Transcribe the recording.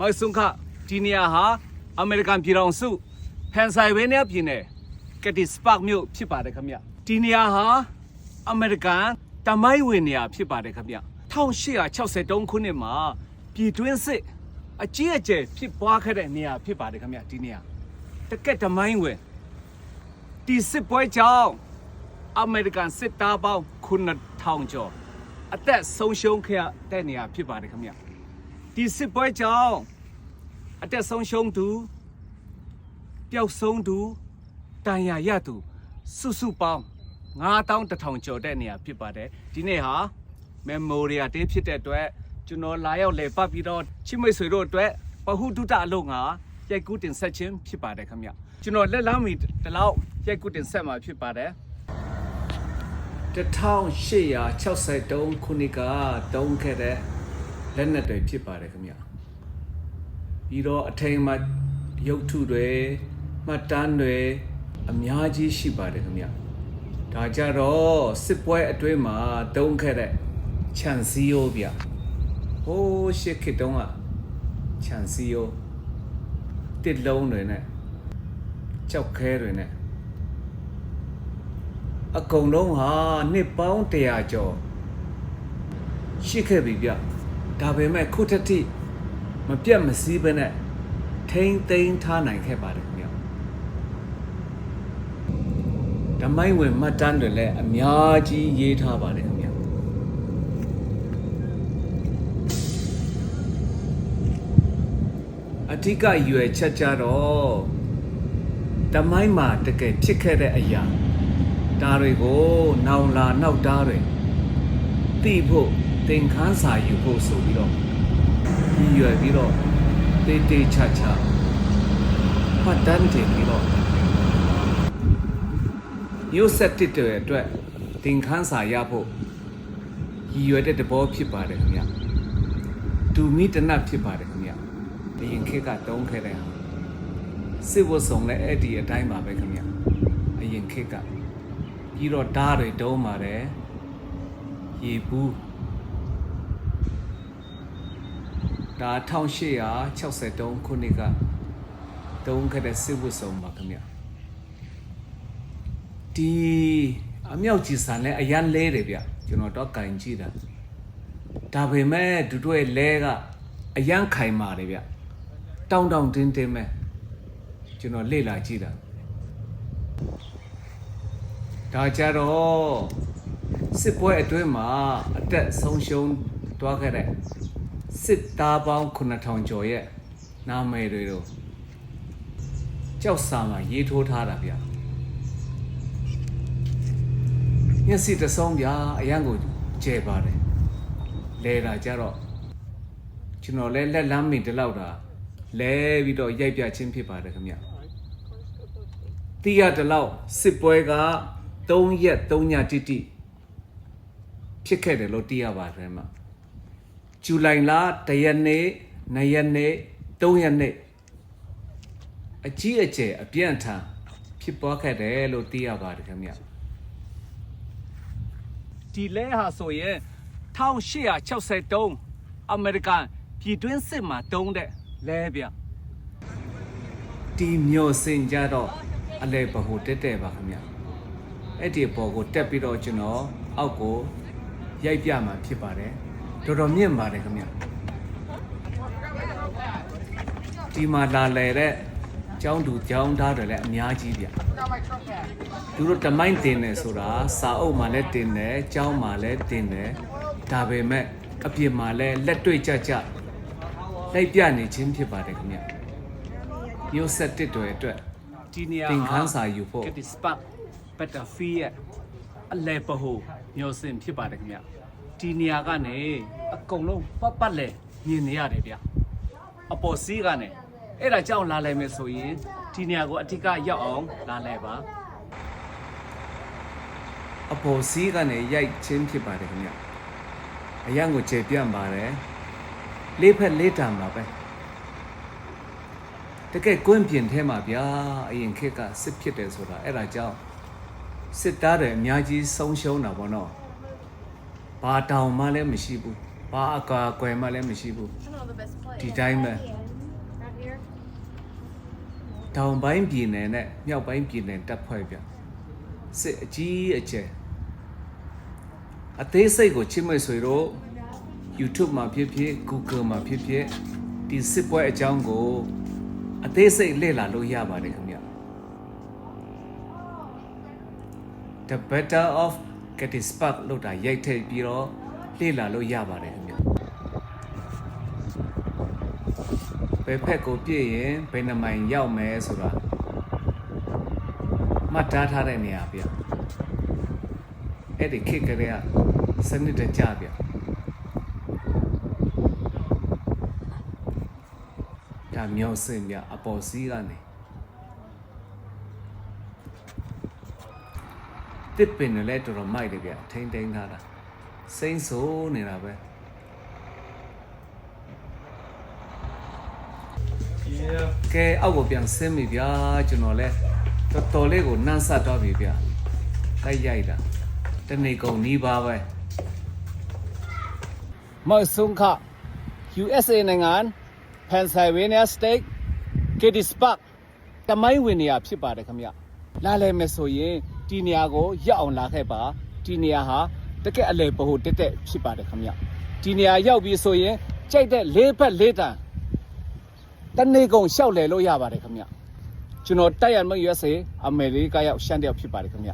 မိုက်ဆွန်ခဒီနေရာဟာအမေရိကန်ပြည်ထောင်စုဖန်ဆိုင်ဝေးနေပြည်နယ်ကက်တီစပတ်မြို့ဖြစ်ပါတယ်ခင်ဗျဒီနေရာဟာအမေရိကန်တမိုင်းဝင်နေရာဖြစ်ပါတယ်ခင်ဗျ1863ခုနှစ်မှာပြည်တွင်းစစ်အကြီးအကျယ်ဖြစ်ပွားခဲ့တဲ့နေရာဖြစ်ပါတယ်ခင်ဗျဒီနေရာတကက်တမိုင်းဝင်ဒီစစ်ပွဲကြောင့်အမေရိကန်စစ်သားပေါင်း9000ကျော်အသက်ဆုံးရှုံးခဲ့ရတဲ့နေရာဖြစ်ပါတယ်ခင်ဗျ ဒီစစ်ပွဲကြောင့်အသက်ဆုံးရှုံးသူပျောက်ဆုံးသူတန်ရာရသူစုစုပေါင်း9100ကျော်တဲ့နေရာဖြစ်ပါတယ်ဒီနေ့ဟာ Memorial Day ဖြစ်တဲ့အတွက်ကျွန်တော်လာရောက်လည်ပတ်ပြီးတော့ချစ်မိတ်ဆွေတို့အတွက်ပဟုတုတအလုပ်ငါရိုက်ကူးတင်ဆက်ခြင်းဖြစ်ပါတယ်ခင်ဗျကျွန်တော်လက်လမ်းမီတလောက်ရိုက်ကူးတင်ဆက်မှာဖြစ်ပါတယ်1863ခုနှစ်ကတုံးခဲ့တဲ့ လက်နက်တွေဖြစ်ပါတယ်ခင်ဗျပြီးတော့အထိန်မှရုပ်ထုတွေမှတ်တမ်းတွေအများကြီးရှိပါတယ်ခင်ဗျဒါကြတော့စစ်ပွဲအတွင်းမှာတုံးခဲ့တဲ့ခြံစည်းရိုးဗျဟိုးရှစ်ခေတ်တုန်းကခြံစည်းရိုးတစ်လုံးတွေနဲ့ကြောက်ခဲတွေနဲ့အကုန်လုံးဟာနှစ်ပေါင်း100ကျော်ရှိခဲ့ပြီဗျ ဒါပေမဲ့ခုထက်ထိမပြတ်မစည်းပဲနဲ့ထိမ့်သိမ်းထားနိုင်ခဲ့ပါတယ်ခင်ဗျဓမိုင်းဝင်မှတ်တမ်းတွေလည်းအများကြီးရေးထားပါတယ်ခင်ဗျအဓိကရွယ်ချက်ကြတော့ဓမိုင်းမှာတကယ်ဖြစ်ခဲ့တဲ့အရာဒါတွေကိုနောင်လာနောက်သားတွေသိဖို့ သင်ခန်းစာယူဖို့ဆိုပြီးတော့ရည်ရွယ်ပြီးတော့တေးတေးချာချာမှတ်တမ်းတင်ပြီးတော့မျိုးဆက်တစ်တွေအတွက်သင်ခန်းစာရဖို့ရည်ရွယ်တဲ့တဘောဖြစ်ပါတယ်ခင်ဗျတူမီတနတ်ဖြစ်ပါတယ်ခင်ဗျအရင်ခေတ်ကတုံးခဲ့တဲ့ဟာစစ်ဝတ်ဆောင်လည်းအဲ့ဒီအတိုင်းပါပဲခင်ဗျအရင်ခေတ်ကပြီးတော့ဓာတ်တွေတုံးပါတယ်ရေဘူး ဒါ1863ခုနှစ်ကတုံးခဲ့တဲ့စစ်ဝတ်ဆောင်ပါခင်ဗျဒီအမြောက်ကြီးစံလဲအရန်လဲတယ်ဗျကျွန်တော်တော့ကင်ကြည့်တာဒါပေမဲ့ဒူတို့ရဲ့လဲကအရန်ခိုင်မာတယ်ဗျတောင်းတောင်းတင်းတင်းပဲကျွန်တော်လေ့လာကြည့်တာဒါကြတော့စစ်ပွဲအတွင်းမှာအသက်ဆုံးရှုံးသွားခဲ့တဲ့ စစ်သားပေါင်း9000ကျော်ရဲ့နာမည်တွေတော့ကြောက်စာမှာရေးထိုးထားတာဗျမျက်စိတစ်စုံဗျာအရန်ကိုကျဲပါတယ်လဲတာကြတော့ကျွန်တော်လဲလက်လမ်းမင်တလောက်တာလဲပြီးတော့ရိုက်ပြချင်းဖြစ်ပါတယ်ခင်ဗျတိရတလောက်စစ်ပွဲက3ရက်3ညတိတိဖြစ်ခဲ့တယ်လို့သိရပါတယ်မှာ ဇူလိုင်လ1ရက်နေ့2ရက်နေ့3ရက်နေ့အကြီးအကျယ်အပြန့်ထန်ဖြစ်ပွားခဲ့တယ်လို့သိရပါတယ်ခင်ဗျဒီလဲဟာဆိုရင်1863အမေရိကန်ပြည်တွင်းစစ်မှာတုံးတဲ့လဲဗျဒီမျိုးစင်ကြတော့အလဲဘဟုတက်တဲ့ပါခင်ဗျအဲ့ဒီဘော်ကိုတက်ပြီးတော့ကျွန်တော်အောက်ကိုရိုက်ပြမှာဖြစ်ပါတယ် တော်တော်မြင့်ပါတယ်ခင်ဗျဒီမှာလာလဲတဲ့ကျောင်းသူကျောင်းသားတွေလည်းအများကြီးဗျသူတို့တမိုင်းတင်တယ်ဆိုတာစာအုပ်မှာလည်းတင်တယ်ကျောင်းမှာလည်းတင်တယ်ဒါပေမဲ့အပြင်မှာလည်းလက်တွေ့ကြကြလိုက်ပြနေခြင်းဖြစ်ပါတယ်ခင်ဗျမျိုးဆက်တစ်တွေအတွက်ဒီနေရာသင်ခန်းစာယူဖို့ကတိစပတ်ဘတ်တာဖီရဲ့အလဲပဟိုမျိုးစင်ဖြစ်ပါတယ်ခင်ဗျ ဒီနေရာကနေအကုန်လုံးပတ်ပတ်လဲမြင်နေရတယ်ဗျအပေါ်စီးကနေအဲ့ဒါကြောင့်လာလဲမယ်ဆိုရင်ဒီနေရာကိုအထက်ကရောက်အောင်လာလဲပါအပေါ်စီးကနေရိုက်ချင်းဖြစ်ပါတယ်ခင်ဗျအရန်ကိုကျေပြန့်ပါတယ်လေးဖက်လေးတံပါပဲတကယ်ကွင်းပြင်ထဲမှာဗျာအရင်ခေတ်ကစစ်ဖြစ်တယ်ဆိုတာအဲ့ဒါကြောင့်စစ်သားတွေအများကြီးဆုံးရှုံးတာပေါ့နော် ဘာတောင်မှလည်းမရှိဘူးဘာအကာအကွယ်မှလည်းမရှိဘူး I know the best place. ဒီတိုင်းပဲ Yeah. တောင်ပိုင်းပြည်နယ်နဲ့မြောက်ပိုင်းပြည်နယ်တပ်ဖွဲ့ဗျစစ်အကြီးအကျယ်အသေးစိတ်ကိုချစ်မိတ်ဆွေတို့ YouTube မှာဖြစ်ဖြစ် Google မှာဖြစ်ဖြစ်ဒီစစ်ပွဲအကြောင်းကိုအသေးစိတ်လေ့လာလို့ရပါတယ်ခင်ဗျ The Battle of Gettysburg လို့တာရိုက်ထည့်ပြီးတော့လေ့လာလို့ရပါတယ်ခင်ဗျဘယ်ဖက်ကိုပြည့်ရင်ဘယ်နှမိုင်ရောက်မယ်ဆိုတာမှတ်သားထားတဲ့နေရာဗျအဲ့ဒီခေတ်ကလေးကစနစ်တကျဗျဒါမျိုးစင်ဗျအပေါ်စီးကနေ တစ်ပင်နဲ့လည်းတော်တော်မိုက်တယ်ဗျထိမ့်ထိန်ထားတာစိမ့်ဆိုးနေတာပဲ Yeah. ကဲအောက်ကိုပြန်ဆင်းပြီဗျာကျွန်တော်လဲတော်တော်လေးကိုနန်းဆက်တော့ပြီဗျာတိုက်ရိုက်တာတနေကုန်နီးပါပဲမောက်ဆုံခ USA နိုင်ငံ Pennsylvania State Gettysburg တမိုင်းဝင်နေရဖြစ်ပါတယ်ခင်ဗျလာလဲမယ်ဆိုရင် ဒီနေရာကိုရောက်အောင်လာခဲ့ပါဒီနေရာဟာတကက်အလဲပဟိုတက်တက်ဖြစ်ပါတယ်ခင်ဗျဒီနေရာရောက်ပြီဆိုရင်ကြိုက်တဲ့လေးဖက်လေးတန်တနေ့ကုန်ရှောက်လဲလို့ရပါတယ်ခင်ဗျကျွန်တော်တိုက်ရမရွက်စေအမေရိကရောက်ရှမ်းတယောက်ဖြစ်ပါတယ်ခင်ဗျ